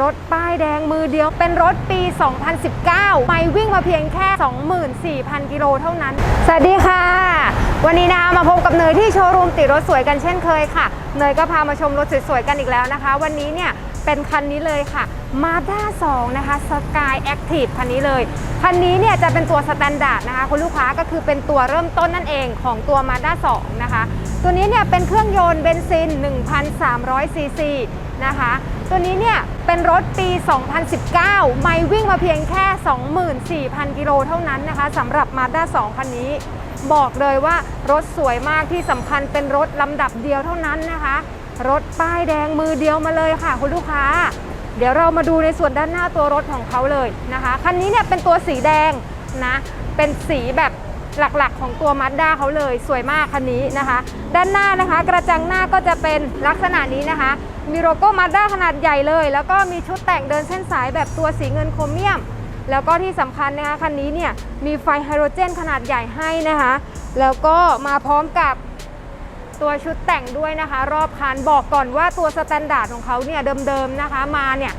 รถป้ายแดงมือเดียวเป็นรถปี 2019 ไม่วิ่งมาเพียงแค่ 24,000 กิโลเท่านั้น สวัสดีค่ะ วันนี้นะมาพบกับเนยที่โชว์รูมติดรถสวยกันเช่นเคยค่ะ เนยก็พามาชมรถสวยๆกันอีกแล้วนะคะ วันนี้เนี่ยเป็นคันนี้เลยค่ะ Mazda 2 นะคะ Sky Active คันนี้เลย คันนี้เนี่ยจะเป็นตัวสแตนดาร์ดนะคะ คุณลูกค้าก็คือเป็นตัวเริ่มต้นนั่นเองของตัว Mazda 2 นะคะ ตัวนี้เนี่ยเป็นเครื่องยนต์เบนซิน 1,300ซีซี นะคะ ตัวนี้เนี่ยเป็นรถปี 2019 ไม่วิ่งมาเพียงแค่ 24,000 กิโลเท่านั้นนะคะสำหรับ Mazda 2 คันนี้ บอกเลยว่ารถสวยมากที่สำคัญเป็นรถลำดับเดียวเท่านั้นนะคะ รถป้ายแดงมือเดียวมาเลยค่ะคุณลูกค้า เดี๋ยวเรามาดูในส่วนด้านหน้าตัวรถของเขาเลยนะคะ คันนี้เนี่ยเป็นตัวสีแดงนะ เป็นสีแบบหลักๆ ของตัวมา z ด้าเขาเลยสวยมากคันนี้นะคะ ด้านหน้านะคะ กระจังหน้าก็จะเป็นลักษณะนี้นะคะ มีโลโก้มาด้าขนาดใหญ่เลย แล้วก็มีชุดแต่งเดินเส้นสายแบบตัวสีเงินโครเมียม แล้วก็ที่สำคัญนะคะคันนี้เนี่ยมีไฟไฮโดรเจนขนาดใหญ่ให้นะคะ แล้วก็มาพร้อมกับตัวชุดแต่งด้วยนะคะ รอบคันบอกก่อนว่าตัวสแตนดาร์ดของเขาเนี่ยเดิมๆนะคะมาเนี่ย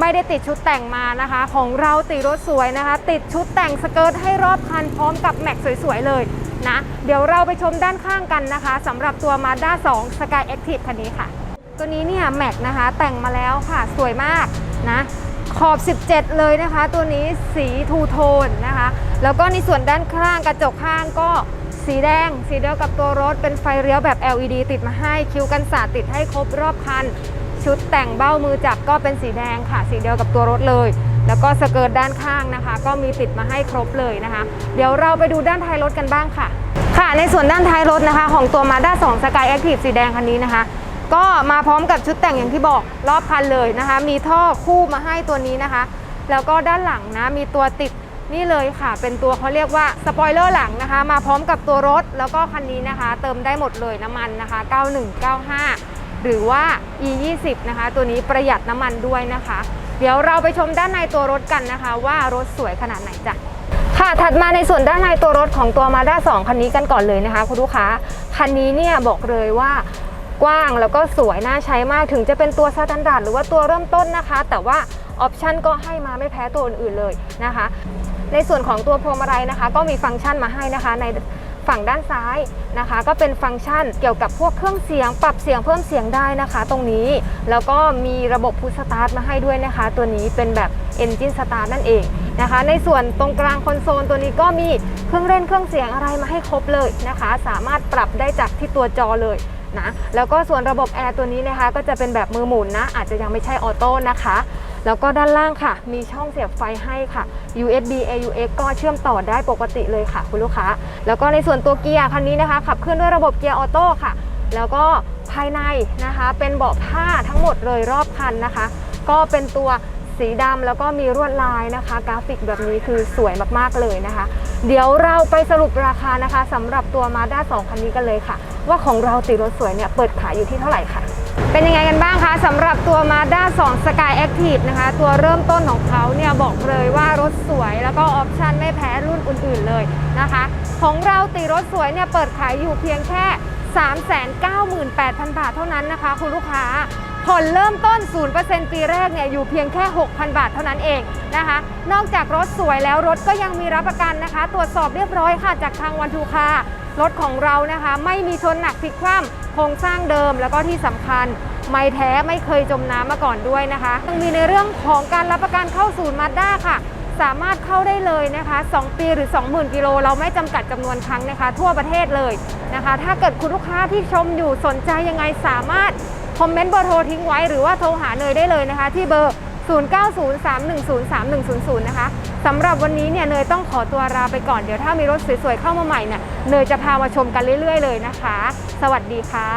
ไม่ได้ติดชุดแต่งมานะคะ ของเราติดรถสวยนะคะ ติดชุดแต่งสเกิร์ตให้รอบคันพร้อมกับแม็กสวยๆเลยนะ เดี๋ยวเราไปชมด้านข้างกันนะคะสำหรับตัว Mazda 2 Sky Active คันนี้ค่ะ ตัวนี้เนี่ยแม็กนะคะแต่งมาแล้วค่ะสวยมากนะขอบ 17 เลยนะคะ ตัวนี้สีทูโทนนะคะ แล้วก็ในส่วนด้านข้างกระจกข้างก็สีแดง สีเดียวกับตัวรถเป็นไฟเลี้ยวแบบ LED ติดมาให้คิ้วกันสาดติดให้ครบรอบคัน ชุดแต่งเบ้ามือจับก็เป็นสีแดงค่ะ สีเดียวกับตัวรถเลย แล้วก็สเกิร์ตด้านข้างนะคะ ก็มีติดมาให้ครบเลยนะคะ เดี๋ยวเราไปดูด้านท้ายรถกันบ้างค่ะ ค่ะในส่วนด้านท้ายรถนะคะ ของตัว Mazda 2 Sky Active สีแดงคันนี้นะคะ ก็มาพร้อมกับชุดแต่งอย่างที่บอกรอบคันเลยนะคะ มีท่อคู่มาให้ตัวนี้นะคะ แล้วก็ด้านหลังนะมีตัวติดนี่เลยค่ะ เป็นตัวเขาเรียกว่าสปอยเลอร์หลังนะคะ มาพร้อมกับตัวรถ แล้วก็คันนี้นะคะ เติมได้หมดเลยน้ำมันนะคะ 9195 หรือว่า e 2 0 นะคะ ตัวนี้ประหยัดน้ำมันด้วยนะคะ เดี๋ยวเราไปชมด้านในตัวรถกันนะคะ ว่ารถสวยขนาดไหนจ้ะค่ะถัดมาในส่วนด้านในตัวรถของตัว Mazda 2 คันนี้กันก่อนเลยนะคะ คุณลูกค้า คันนี้เนี่ยบอกเลยว่า กว้าง แล้วก็สวยน่าใช้มากถึงจะเป็นตัวสแตนดาร์ดหรือว่าตัวเริ่มต้นนะคะ แต่ว่าออปชันก็ให้มาไม่แพ้ตัวอื่นๆเลยนะคะ ในส่วนของตัวพวงมาลัยนะคะ ก็มีฟังก์ชันมาให้นะคะในฝั่งด้านซ้ายนะคะ ก็เป็นฟังก์ชันเกี่ยวกับพวกเครื่องเสียง ปรับเสียงเพิ่มเสียงได้นะคะ ตรงนี้แล้วก็มีระบบพุชสตาร์ทมาให้ด้วยนะคะ ตัวนี้เป็นแบบ Engine Start นั่นเองนะคะ ในส่วนตรงกลางคอนโซลตัวนี้ก็มีเครื่องเล่นเครื่องเสียงอะไรมาให้ครบเลยนะคะ สามารถปรับได้จากที่ตัวจอเลย นะ แล้วก็ส่วนระบบแอร์ตัวนี้นะคะก็จะเป็นแบบมือหมุนนะ อาจจะยังไม่ใช่ออโต้นะคะ แล้วก็ด้านล่างค่ะ มีช่องเสียบไฟให้ค่ะ USB AUX ก็เชื่อมต่อได้ปกติเลยค่ะ คุณลูกค้า แล้วก็ในส่วนตัวเกียร์คันนี้นะคะ ขับเคลื่อนด้วยระบบเกียร์ออโต้ค่ะ แล้วก็ภายในนะคะ เป็นเบาะผ้าทั้งหมดเลยรอบคันนะคะ ก็เป็นตัว สีดำแล้วก็มีลวดลายนะคะ กราฟิกแบบนี้คือสวยมากๆเลยนะคะ เดี๋ยวเราไปสรุปราคานะคะสำหรับตัว Mazda 2 คันนี้กันเลยค่ะ ว่าของเราติดรถสวยเนี่ยเปิดขายอยู่ที่เท่าไหร่ค่ะ เป็นยังไงกันบ้างคะสำหรับตัว Mazda 2 Sky Active นะคะ ตัวเริ่มต้นของเขาเนี่ยบอกเลยว่ารถสวยแล้วก็ออปชันไม่แพ้รุ่นอื่นๆเลยนะคะ ของเราติดรถสวยเนี่ยเปิดขายอยู่เพียงแค่ 398,000 บาทเท่านั้นนะคะ คุณลูกค้าผ่อนเริ่มต้น 0%ปีแรกเนี่ยอยู่เพียงแค่ 6,000 บาทเท่านั้นเองนะคะ นอกจากรถสวยแล้วรถก็ยังมีรับประกันนะคะ ตรวจสอบเรียบร้อยค่ะจากทางวันทูคารถของเรานะคะ ไม่มีชนหนักพลิกคว่ำโครงสร้างเดิมแล้วก็ที่สำคัญไม่แท้ไม่เคยจมน้ำมาก่อนด้วยนะคะยังมีในเรื่องของการรับประกันเข้าศูนย์มาด้าค่ะ สามารถเข้าได้เลยนะคะ 2 ปีหรือ 20,000กิโลเราไม่จำกัดจำนวนครั้งนะคะ ทั่วประเทศเลยนะคะ ถ้าเกิดคุณลูกค้าที่ชมอยู่สนใจยังไงสามารถคอมเมนต์เบอร์โทรทิ้งไว้หรือว่าโทรหาเนยได้เลยนะคะ ที่เบอร์ 0903103100 นะคะสำหรับวันนี้เนี่ยเนยต้องขอตัวลาไปก่อนเดี๋ยวถ้ามีรถสวยๆเข้ามาใหม่เนี่ยเนยจะพามาชมกันเรื่อยๆเลยนะคะ สวัสดีค่ะ